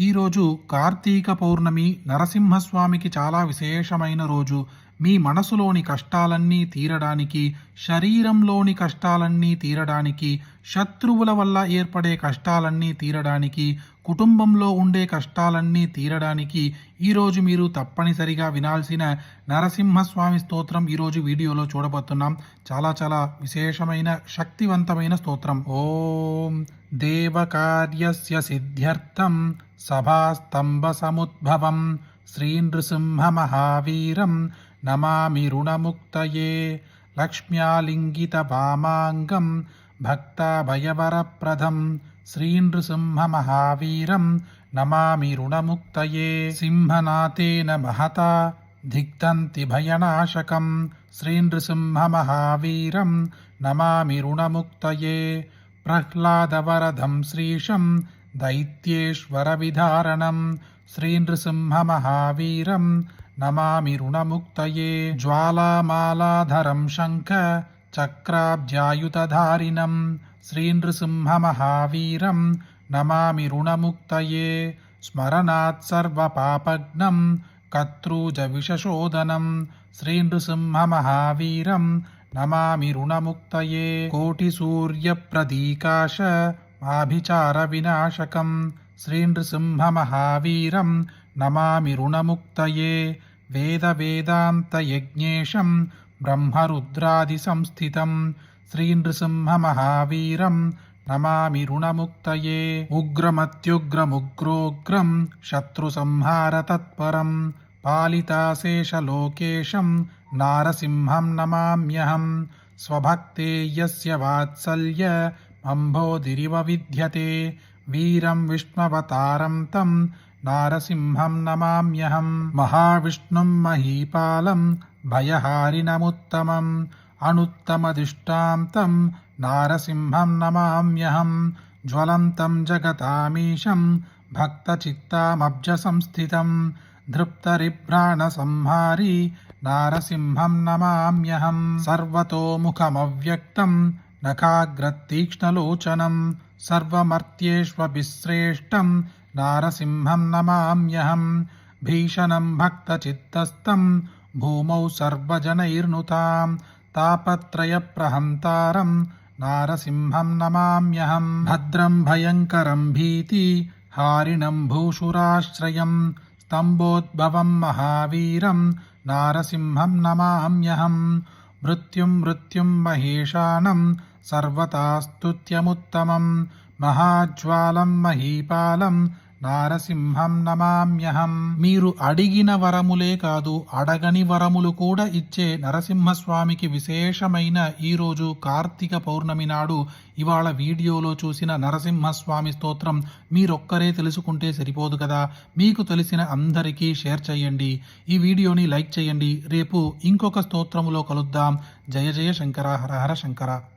ఈరోజు కార్తీక పౌర్ణమి నరసింహస్వామికి చాలా విశేషమైన రోజు. మీ మనసులోని కష్టాలన్నీ తీరడానికి శరీరంలోని కష్టాలన్నీ తీరడానికి శత్రువుల వల్ల ఏర్పడే కష్టాలన్నీ తీరడానికి కుటుంబంలో ఉండే కష్టాలన్నీ తీరడానికి ఈరోజు మీరు తప్పనిసరిగా వినాల్సిన నరసింహస్వామి స్తోత్రం ఈరోజు వీడియోలో చూడబోతున్నాం. చాలా చాలా విశేషమైన శక్తివంతమైన స్తోత్రం. ఓం దేవకార్యస్య సిద్ధ్యర్థం సభాస్తంభ సముద్భవం శ్రీనృసింహమహావీరం నమామి రుణముక్తయే. లక్ష్మ్యాలింగిత వామాంగం భక్తాభయవరప్రదం శ్రీనృసింహమహావీరం నమామి రుణముక్తయే. సింహనాథేన మహతా దిగ్ధంతి భయనాశకం. శ్రీనృసింహమహావీరం నమామి రుణముక్తయే. ప్రహ్లాదవరదం శ్రీశం दैत्येश्वरविधारणम् श्रीनृसिंहमहावीरं नमामि ऋणमुक्तये ज्वालामालाधरं शङ्ख चक्राब्जायुतधधारिणम् श्रीनृसिंहमहावीरं नमामि ऋणमुक्तये स्मरणात्सर्वपापग्नं कर्तृजविषशोदनं श्रीनृसिंहमहावीरं नमामि ऋणमुक्तये कोटिसूर्यप्रदीकाश ఆభిచార వినాశకం శ్రీనృసింహమహావీరం నమామి రుణముక్తయే వేద వేదాంతయజ్ఞేశం బ్రహ్మరుద్రాది సంస్థితం శ్రీనృసింహమహావీరం నమామి రుణముక్తయే ఉగ్రమత్యుగ్రముగ్రోగ్రం శత్రుసంహారతత్పరం పాలితాశేషలోకేశం నారసింహం నమామ్యహం స్వభక్తే యస్య వాత్సల్య అంబోధిరివ విద్యతే వీరం విష్ణవతారం తం నారసింహం నమామ్యహం మహావిష్ణుం మహీపాలం భయహారిణముత్తమం అనుత్తమదిష్టాం తం నారసింహం నమామ్యహం జ్వలంతం జగతామీశం భక్తచిత్తామబ్జసంస్థితం धृप्तरिभ्राणसंहारी नारसिंहं नमाम्यहं सर्वतोमुखमव्यक्तं नखाग्रतीक्ष्णलोचनं सर्वमर्त्येष्वभिश्रेष्ठं नारसिंहं नमाम्यहं भीषणं भक्तचित्तस्तं भूमौ सर्वजनैर्नुतां तापत्रयप्रहन्तारं नारसिंहं नमाम्यहं भद्रं भयङ्करं भीति हारिणं भूषुराश्रयं स्तम्भोद्भवं महावीरं नारसिंहं नमाम्यहं मृत्युं मृत्युं महेशानं सर्वतास्तुत्यमुत्तमं महाज्वालं महीपालं నారసింహం నమామ్యహం మీరు అడిగిన వరములే కాదు అడగని వరములు కూడా ఇచ్చే నరసింహస్వామికి విశేషమైన ఈరోజు కార్తీక పౌర్ణమి నాడు ఇవాళ వీడియోలో చూసిన నరసింహస్వామి స్తోత్రం మీరొక్కరే తెలుసుకుంటే సరిపోదు కదా మీకు తెలిసిన అందరికీ షేర్ చేయండి ఈ వీడియోని లైక్ చేయండి రేపు ఇంకొక స్తోత్రములో కలుద్దాం జయ జయ శంకర హర హర శంకర